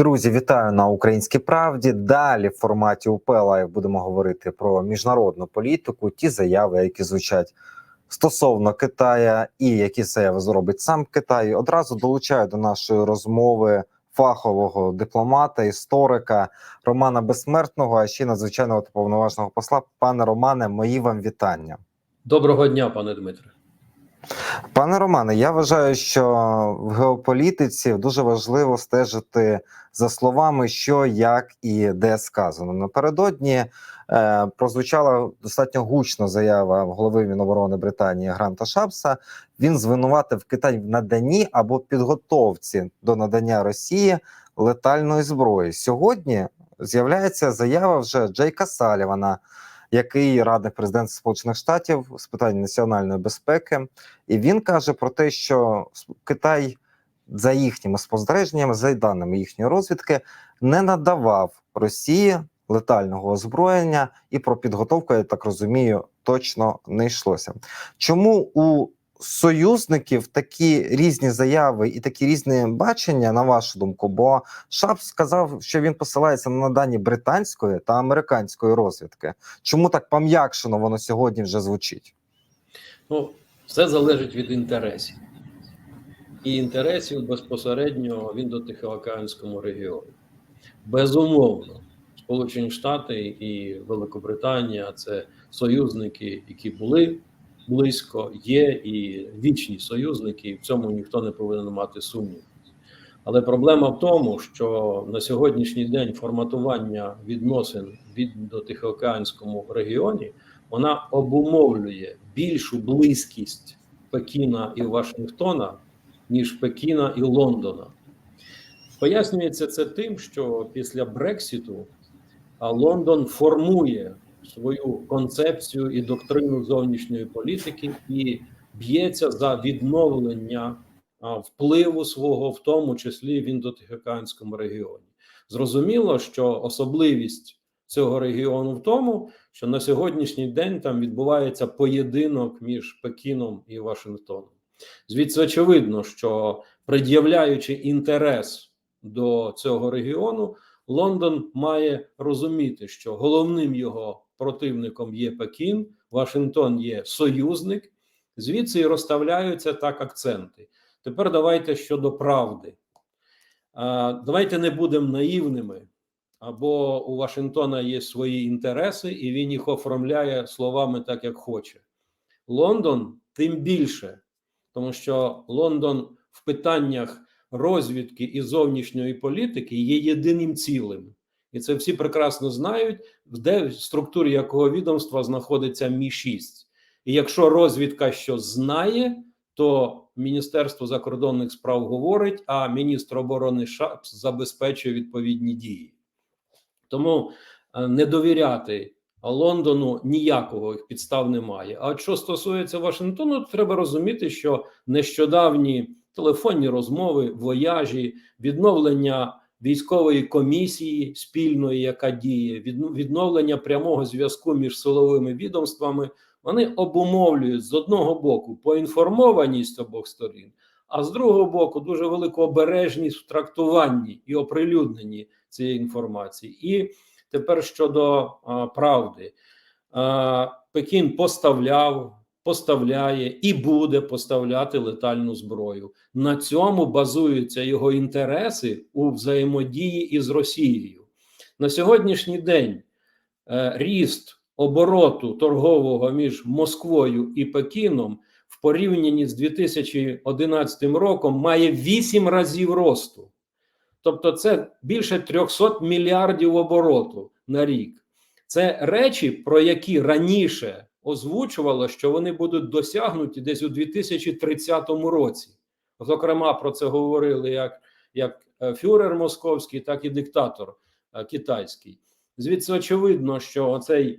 Друзі, вітаю на українській правді. Далі в форматі УП Лайв будемо говорити про міжнародну політику, ті заяви, які звучать стосовно Китая, і які заяви зробить сам Китай. Одразу долучаю до нашої розмови фахового дипломата, історика Романа Безсмертного, а ще надзвичайного та повноважного посла. Пане Романе, мої вам вітання. Доброго дня, пане Дмитре. Пане Романе, я вважаю, що в геополітиці дуже важливо стежити за словами, що, як і де сказано. Напередодні е, прозвучала достатньо гучна заява голови Міноборони Британії Гранта Шапса. Він звинуватив Китай в наданні або підготовці до надання Росії летальної зброї. Сьогодні з'являється заява вже Джейка Салівана який радник президента Сполучених Штатів з питань національної безпеки, і він каже про те, що Китай за їхніми спостереженнями, за даними їхньої розвідки, не надавав Росії летального озброєння, і про підготовку, я так розумію, точно не йшлося. Чому у союзників такі різні заяви і такі різні бачення, на вашу думку? Бо Шапс сказав, що він посилається на дані британської та американської розвідки. Чому так пом'якшено воно сьогодні вже звучить? Ну, все залежить від інтересів. І інтересів безпосередньо в індотихоокеанському регіоні. Безумовно, Сполучені Штати і Великобританія це союзники, які були близько, є і вічні союзники, і в цьому ніхто не повинен мати сумнів. Але проблема в тому, що на сьогоднішній день форматування відносин в Тихоокеанському регіоні вона обумовлює більшу близькість Пекіна і Вашингтона, ніж Пекіна і Лондона. Пояснюється це тим, що після Брексіту Лондон формує свою концепцію і доктрину зовнішньої політики і б'ється за відновлення впливу свого, в тому числі в індотихоокеанському регіоні. Зрозуміло, що особливість цього регіону в тому, що на сьогоднішній день там відбувається поєдинок між Пекіном і Вашингтоном. Звідси очевидно, що пред'являючи інтерес до цього регіону, Лондон має розуміти, що головним його противником є Пекін, Вашингтон є союзник. Звідси і розставляються так акценти. Тепер давайте щодо правди. Давайте не будемо наївними, або у Вашингтона є свої інтереси, і він їх оформляє словами так, як хоче. Лондон тим більше, тому що Лондон в питаннях розвідки і зовнішньої політики є єдиним цілим. І це всі прекрасно знають, де в структурі якого відомства знаходиться Мі 6 І якщо розвідка щось знає, то Міністерство закордонних справ говорить, а міністр оборони ШАПС забезпечує відповідні дії. Тому е, не довіряти Лондону ніякого підстав немає. А що стосується Вашингтону, то треба розуміти, що нещодавні телефонні розмови, вояжі, відновлення військової комісії спільної, яка діє, відновлення прямого зв'язку між силовими відомствами. Вони обумовлюють з одного боку поінформованість обох сторін, а з другого боку, дуже велику обережність в трактуванні і оприлюдненні цієї інформації. І тепер щодо а, правди, а, Пекін поставляв, поставляє і буде поставляти летальну зброю. На цьому базуються його інтереси у взаємодії із Росією. На сьогоднішній день е, ріст обороту торгового між Москвою і Пекіном в порівнянні з 2011 роком має 8 разів росту. Тобто, це більше 300 мільярдів обороту на рік. Це речі, про які раніше озвучувало, що вони будуть досягнуті десь у 2030 році. Зокрема, про це говорили як як е, фюрер московський, так і диктатор е, китайський. Звідси очевидно, що цей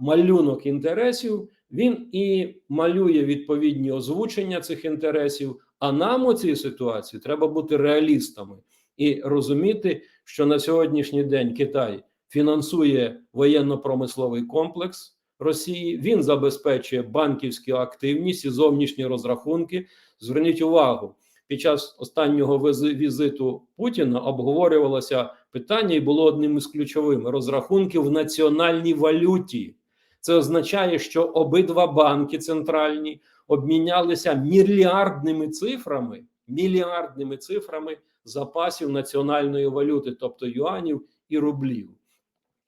малюнок інтересів він і малює відповідні озвучення цих інтересів. А нам у цій ситуації треба бути реалістами і розуміти, що на сьогоднішній день Китай фінансує воєнно-промисловий комплекс. Росії він забезпечує банківську активність і зовнішні розрахунки. Зверніть увагу, під час останнього візиту Путіна обговорювалося питання, і було одним із ключових розрахунків в національній валюті. Це означає, що обидва банки центральні обмінялися мільярдними цифрами, мільярдними цифрами запасів національної валюти, тобто юанів і рублів.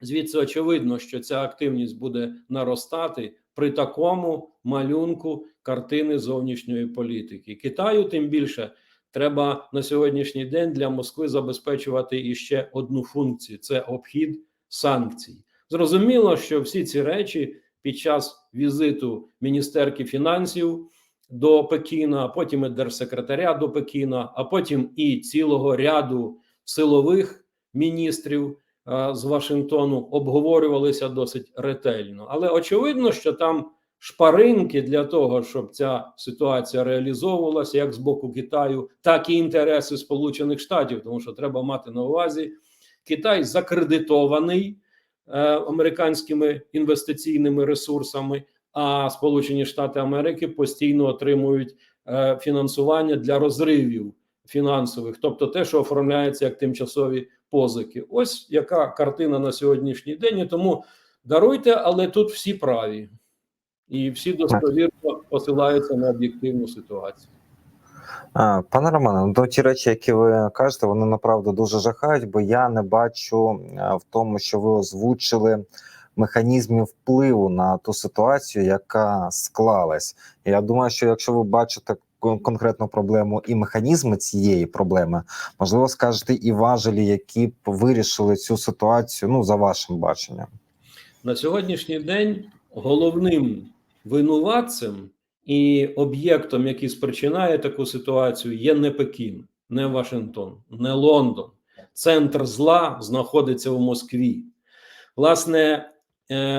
Звідси очевидно, що ця активність буде наростати при такому малюнку картини зовнішньої політики. Китаю тим більше треба на сьогоднішній день для Москви забезпечувати іще одну функцію: це обхід санкцій. Зрозуміло, що всі ці речі під час візиту міністерки фінансів до Пекіна, а потім і держсекретаря до Пекіна, а потім і цілого ряду силових міністрів е, з Вашингтону обговорювалися досить ретельно. Але очевидно, що там шпаринки для того, щоб ця ситуація реалізовувалася як з боку Китаю, так і інтереси Сполучених Штатів, тому що треба мати на увазі, Китай закредитований е, американськими інвестиційними ресурсами. А Сполучені Штати Америки постійно отримують е, фінансування для розривів фінансових, тобто те, що оформляється як тимчасові позики. Ось яка картина на сьогоднішній день. І тому даруйте, але тут всі праві, і всі достовірно посилаються на об'єктивну ситуацію. Пане Романе, ну ті речі, які ви кажете, вони направду дуже жахають, бо я не бачу в тому, що ви озвучили механізмів впливу на ту ситуацію, яка склалась. Я думаю, що якщо ви бачите конкретну проблему і механізми цієї проблеми, можливо, скажете і важелі, які б вирішили цю ситуацію, ну за вашим баченням. На сьогоднішній день головним винуватцем і об'єктом, який спричинає таку ситуацію, є не Пекін, не Вашингтон, не Лондон. Центр зла знаходиться у Москві. Власне,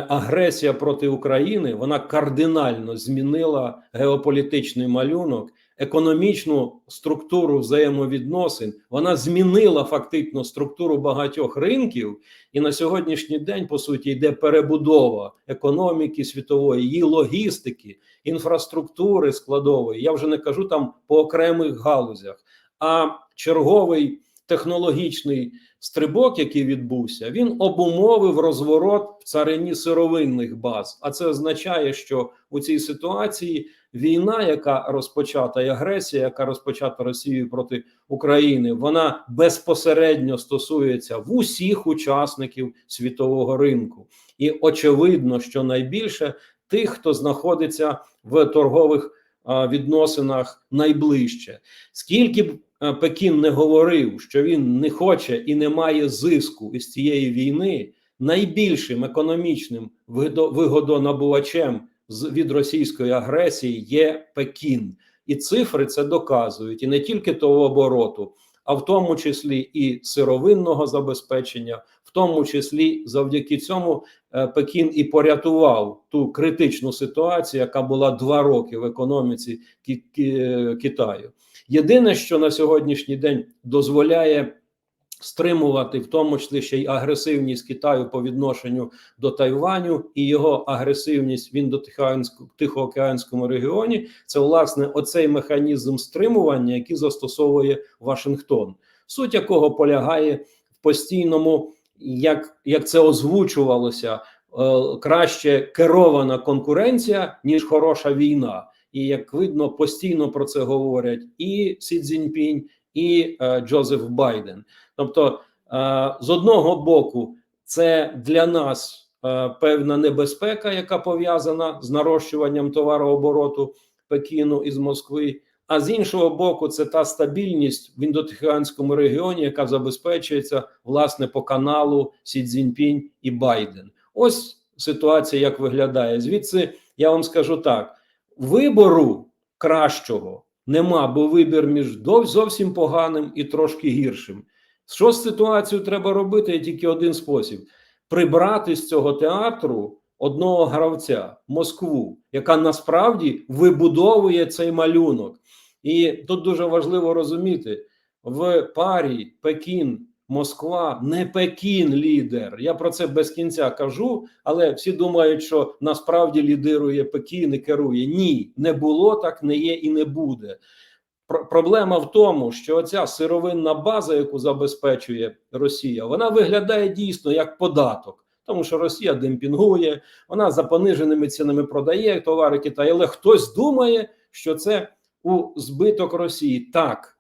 агресія проти України вона кардинально змінила геополітичний малюнок, економічну структуру взаємовідносин. Вона змінила фактично структуру багатьох ринків. І на сьогоднішній день, по суті, йде перебудова економіки світової, її логістики, інфраструктури складової. Я вже не кажу там по окремих галузях, а черговий технологічний стрибок, який відбувся, він обумовив розворот в царині сировинних баз. А це означає, що у цій ситуації війна, яка розпочата, і агресія, яка розпочата Росією проти України, вона безпосередньо стосується в усіх учасників світового ринку, і очевидно, що найбільше тих, хто знаходиться в торгових відносинах найближче. Скільки б Пекін не говорив, що він не хоче і не має зиску із цієї війни, найбільшим економічним вигодонабувачем від російської агресії є Пекін, і цифри це доказують, і не тільки того обороту, а в тому числі і сировинного забезпечення, в тому числі завдяки цьому е, Пекін і порятував ту критичну ситуацію, яка була два роки в економіці Ки- Китаю. Єдине, що на сьогоднішній день дозволяє стримувати, в тому числі ще й агресивність Китаю по відношенню до Тайваню і його агресивність він до Тихоокеанського Тихоокеанському регіоні, це власне оцей механізм стримування, який застосовує Вашингтон, суть якого полягає в постійному, як, як це озвучувалося, е, краще керована конкуренція ніж хороша війна. І як видно, постійно про це говорять і Сі Цзіньпінь, і е, Джозеф Байден. Тобто, е, з одного боку, це для нас е, певна небезпека, яка пов'язана з нарощуванням товарообороту Пекіну із Москви. А з іншого боку, це та стабільність в індотихоанському регіоні, яка забезпечується власне по каналу Сі Цзіньпінь і Байден. Ось ситуація, як виглядає. Звідси я вам скажу так: вибору кращого нема, бо вибір між зовсім поганим і трошки гіршим. Що з ситуацією треба робити? Є тільки один спосіб: прибрати з цього театру одного гравця Москву, яка насправді вибудовує цей малюнок. І тут дуже важливо розуміти: в парі Пекін. Москва не Пекін лідер. Я про це без кінця кажу, але всі думають, що насправді лідирує Пекін і керує. Ні, не було так, не є і не буде. Пр- Проблема в тому, що ця сировинна база, яку забезпечує Росія, вона виглядає дійсно як податок, тому що Росія демпінгує, вона за пониженими цінами продає товари Китаю, але хтось думає, що це у збиток Росії. Так,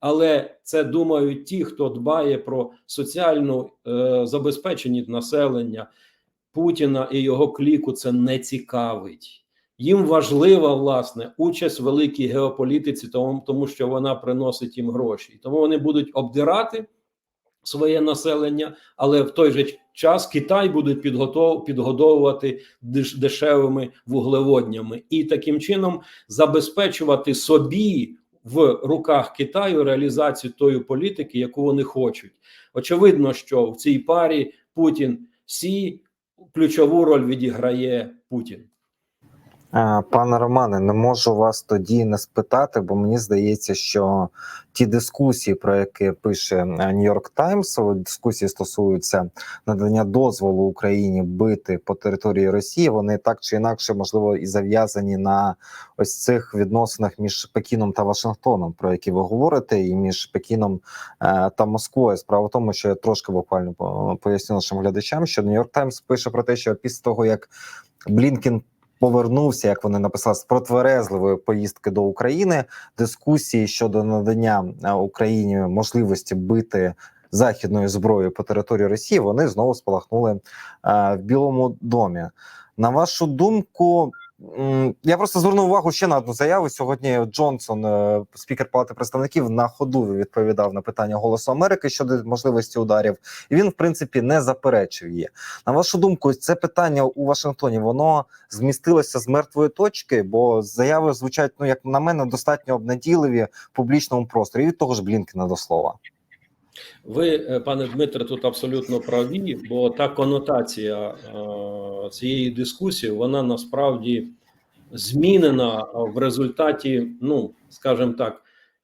але це думають ті, хто дбає про соціальну е, забезпеченість населення. Путіна і його кліку це не цікавить. Їм важлива власне участь в великій геополітиці, тому, тому що вона приносить їм гроші. Тому вони будуть обдирати своє населення, але в той же час Китай будуть підготов, підгодовувати деш, дешевими вуглеводнями і таким чином забезпечувати собі в руках Китаю реалізацію тої політики, яку вони хочуть. Очевидно, що в цій парі Путін Сі ключову роль відіграє Путін. Е, Пане Романе, не можу вас тоді не спитати, бо мені здається, що ті дискусії, про які пише Нью-Йорк Таймс, дискусії стосуються надання дозволу Україні бити по території Росії. Вони так чи інакше, можливо, і зав'язані на ось цих відносинах між Пекіном та Вашингтоном, про які ви говорите, і між Пекіном е, та Москвою. Справа в тому, що я трошки буквально поясню нашим глядачам, що Нью-Йорк Таймс пише про те, що після того як Блінкен повернувся, як вони написали, з протверезливої поїздки до України. Дискусії щодо надання е, Україні можливості бити західною зброєю по території Росії. Вони знову спалахнули е, в Білому домі. На вашу думку, я просто звернув увагу ще на одну заяву. Сьогодні Джонсон, е, спікер Палати представників, на ходу відповідав на питання Голосу Америки щодо можливості ударів, і він, в принципі, не заперечив її. На вашу думку, це питання у Вашингтоні воно змістилося з мертвої точки, бо заяви звучать, ну як на мене, достатньо обнадійливі в публічному просторі. І від того ж Блінкена до слова. Ви, е, пане Дмитре, тут абсолютно праві, бо та конотація е, цієї дискусії вона насправді змінена в результаті, ну скажімо так,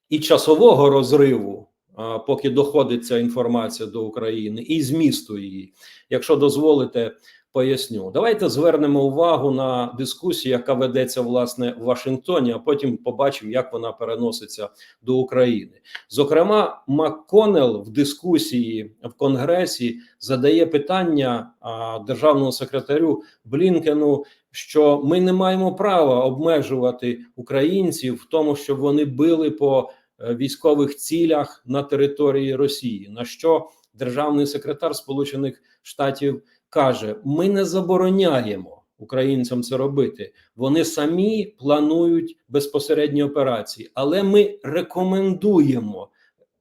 і часового розриву, а, поки доходить ця інформація до України, і змісту її. Якщо дозволите, поясню. Давайте звернемо увагу на дискусію, яка ведеться власне в Вашингтоні, а потім побачимо, як вона переноситься до України. Зокрема, МакКоннелл в дискусії в Конгресі задає питання а, державному секретарю Блінкену, що ми не маємо права обмежувати українців в тому, щоб вони били по е, військових цілях на території Росії. На що державний секретар Сполучених Штатів каже: Ми не забороняємо українцям це робити. Вони самі планують безпосередні операції, але ми рекомендуємо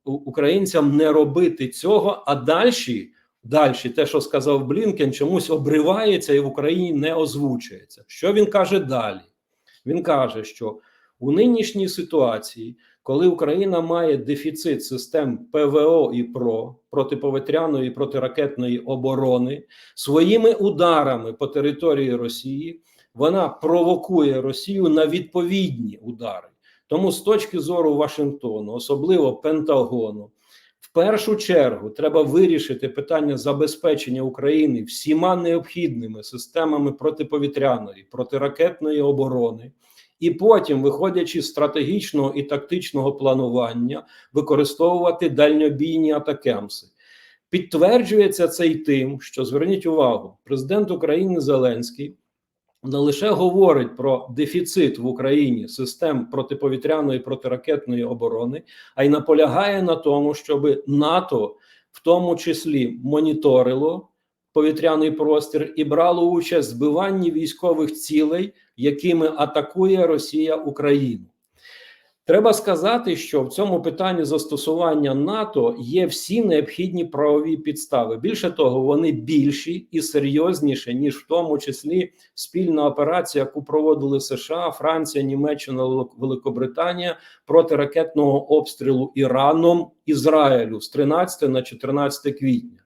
українцям не робити цього, а далі. Далі, те, що сказав Блінкен, чомусь обривається і в Україні не озвучується. Що він каже далі? Він каже, що у нинішній ситуації, коли Україна має дефіцит систем ПВО і ПРО протиповітряної і протиракетної оборони, своїми ударами по території Росії вона провокує Росію на відповідні удари. Тому з точки зору Вашингтону, особливо Пентагону, в першу чергу треба вирішити питання забезпечення України всіма необхідними системами протиповітряної, протиракетної оборони, і потім, виходячи з стратегічного і тактичного планування, використовувати дальньобійні атакемси. Підтверджується це й тим, що зверніть увагу, президент України Зеленський не лише говорить про дефіцит в Україні систем протиповітряної протиракетної оборони, а й наполягає на тому, щоб НАТО в тому числі моніторило повітряний простір і брало участь в збиванні військових цілей, якими атакує Росія Україну. Треба сказати, що в цьому питанні застосування НАТО є всі необхідні правові підстави. Більше того, вони більші і серйозніші, ніж в тому числі спільна операція, яку проводили США, Франція, Німеччина, Великобританія проти ракетного обстрілу Іраном Ізраїлю з 13 на 14 квітня.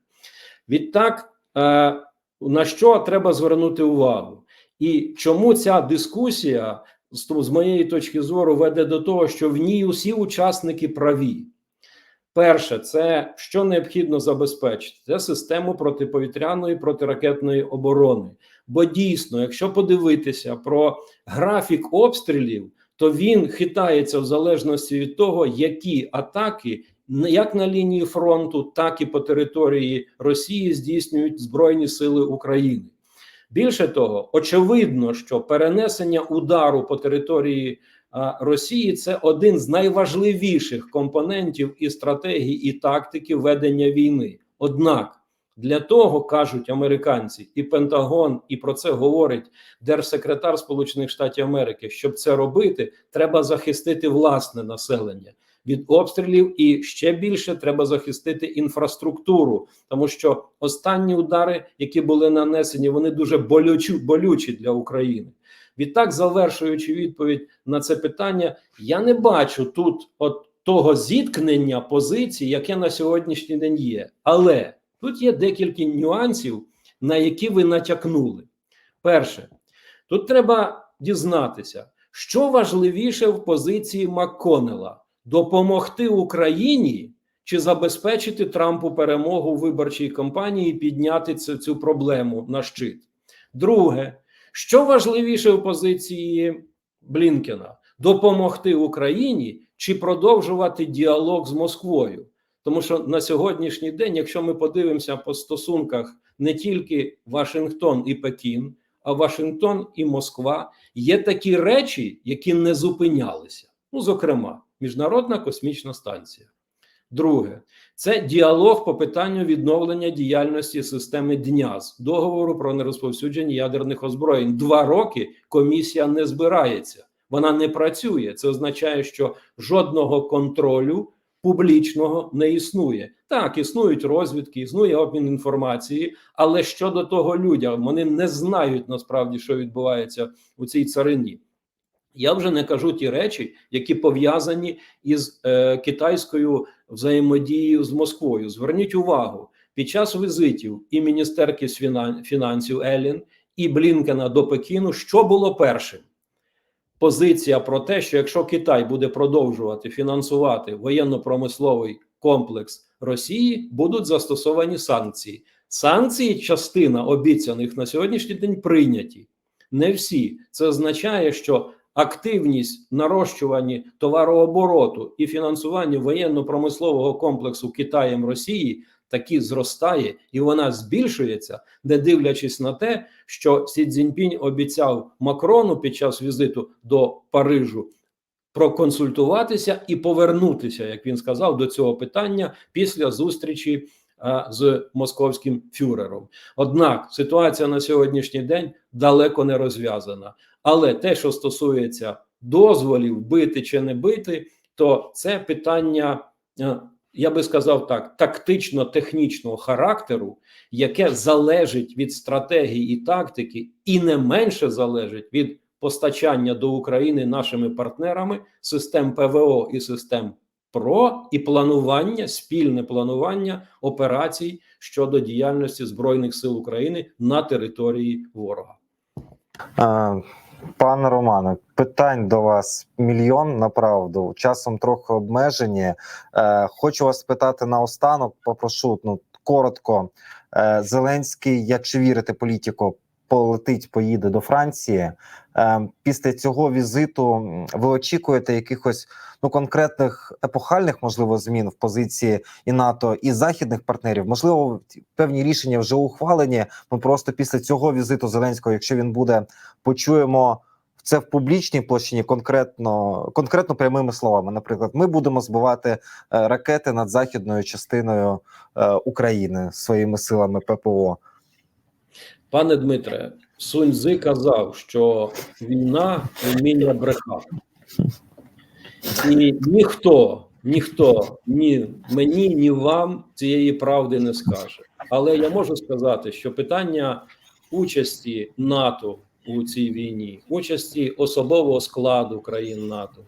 Відтак, е, на що треба звернути увагу, і чому ця дискусія з, з моєї точки зору веде до того, що в ній усі учасники праві. Перше, це що необхідно забезпечити, це систему протиповітряної протиракетної оборони. Бо дійсно, якщо подивитися про графік обстрілів, то він хитається в залежності від того, які атаки як на лінії фронту, так і по території Росії здійснюють Збройні Сили України. Більше того, очевидно, що перенесення удару по території Росії це один з найважливіших компонентів і стратегії, і тактики ведення війни. Однак для того кажуть американці, і Пентагон, і про це говорить держсекретар Сполучених Штатів Америки. Щоб це робити, треба захистити власне населення від обстрілів, і ще більше треба захистити інфраструктуру, тому що останні удари, які були нанесені, вони дуже болючі, болючі для України. Відтак, завершуючи відповідь на це питання, я не бачу тут от того зіткнення позицій, яке на сьогоднішній день є. Але тут є декілька нюансів, на які ви натякнули. Перше, тут треба дізнатися, що важливіше в позиції МакКоннелла – допомогти Україні чи забезпечити Трампу перемогу виборчій кампанії підняти цю, цю проблему на щит. Друге, що важливіше в позиції Блінкена допомогти Україні чи продовжувати діалог з Москвою? Тому що на сьогоднішній день, якщо ми подивимося по стосунках не тільки Вашингтон і Пекін, а Вашингтон і Москва, є такі речі, які не зупинялися. Ну, зокрема, Міжнародна космічна станція. Друге, це діалог по питанню відновлення діяльності системи ДНЯЗ, договору про нерозповсюдження ядерних озброєнь. Два роки комісія не збирається, вона не працює. Це означає, що жодного контролю публічного не існує. Так, існують розвідки, існує обмін інформації, але щодо того людям вони не знають насправді, що відбувається у цій царині. Я вже не кажу ті речі, які пов'язані із е, китайською взаємодією з Москвою. Зверніть увагу, під час візитів і міністерки фінансів Елін і Блінкена до Пекіну, що було першим? Позиція про те, що якщо Китай буде продовжувати фінансувати воєнно-промисловий комплекс Росії, будуть застосовані санкції. Санкції, частина обіцяних на сьогоднішній день прийняті. Не всі. Це означає, що активність нарощування товарообороту і фінансування воєнно-промислового комплексу Китаєм Росії таки зростає і вона збільшується, не дивлячись на те, що Сі Цзіньпінь обіцяв Макрону під час візиту до Парижу проконсультуватися і повернутися, як він сказав, до цього питання після зустрічі а, з московським фюрером. Однак ситуація на сьогоднішній день далеко не розв'язана. Але те, що стосується дозволів бити чи не бити, то це питання, е, я би сказав так, тактично-технічного характеру, яке залежить від стратегії і тактики, і не менше залежить від постачання до України нашими партнерами систем ПВО і систем ПРО і планування, спільне планування операцій щодо діяльності збройних сил України на території ворога. Е, Пане Романе, питань до вас мільйон направду. Часом трохи обмежені. Е, Хочу вас спитати наостанок. Попрошу ну коротко. Е, Зеленський, якщо вірити політику, полетить, поїде до Франції. Е, Після цього візиту ви очікуєте якихось ну конкретних епохальних можливо змін в позиції і НАТО і західних партнерів? Можливо, певні рішення вже ухвалені. Ми просто після цього візиту Зеленського, якщо він буде, почуємо це в публічній площині конкретно, конкретно прямими словами. Наприклад, ми будемо збивати е, ракети над західною частиною е, України своїми силами ППО. Пане Дмитре, Сунь Цзи казав, що війна вміння брехати. І ніхто, ніхто ні мені, ні вам цієї правди не скаже. Але я можу сказати, що питання участі НАТО у цій війні, участі особового складу країн НАТО,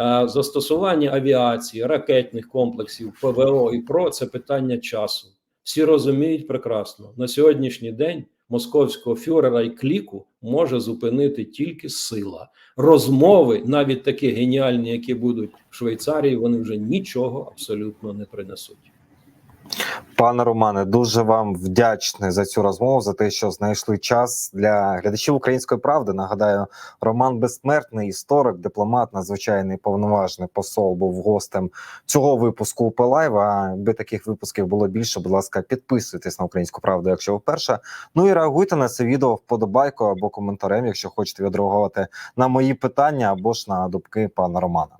е, застосування авіації, ракетних комплексів, ПВО і ПРО це питання часу. Всі розуміють прекрасно на сьогоднішній день московського фюрера і кліку може зупинити тільки сила. Розмови, навіть такі геніальні, які будуть в Швейцарії, вони вже нічого абсолютно не принесуть. Пане Романе, дуже вам вдячний за цю розмову, за те, що знайшли час для глядачів української правди. Нагадаю, Роман Безсмертний, історик, дипломат, надзвичайний повноважний посол, був гостем цього випуску УП Лайв. А аби таких випусків було більше, будь ласка, підписуйтесь на українську правду, якщо ви вперше. Ну і реагуйте на це відео вподобайкою або коментарем, якщо хочете відреагувати на мої питання або ж на думки пана Романа.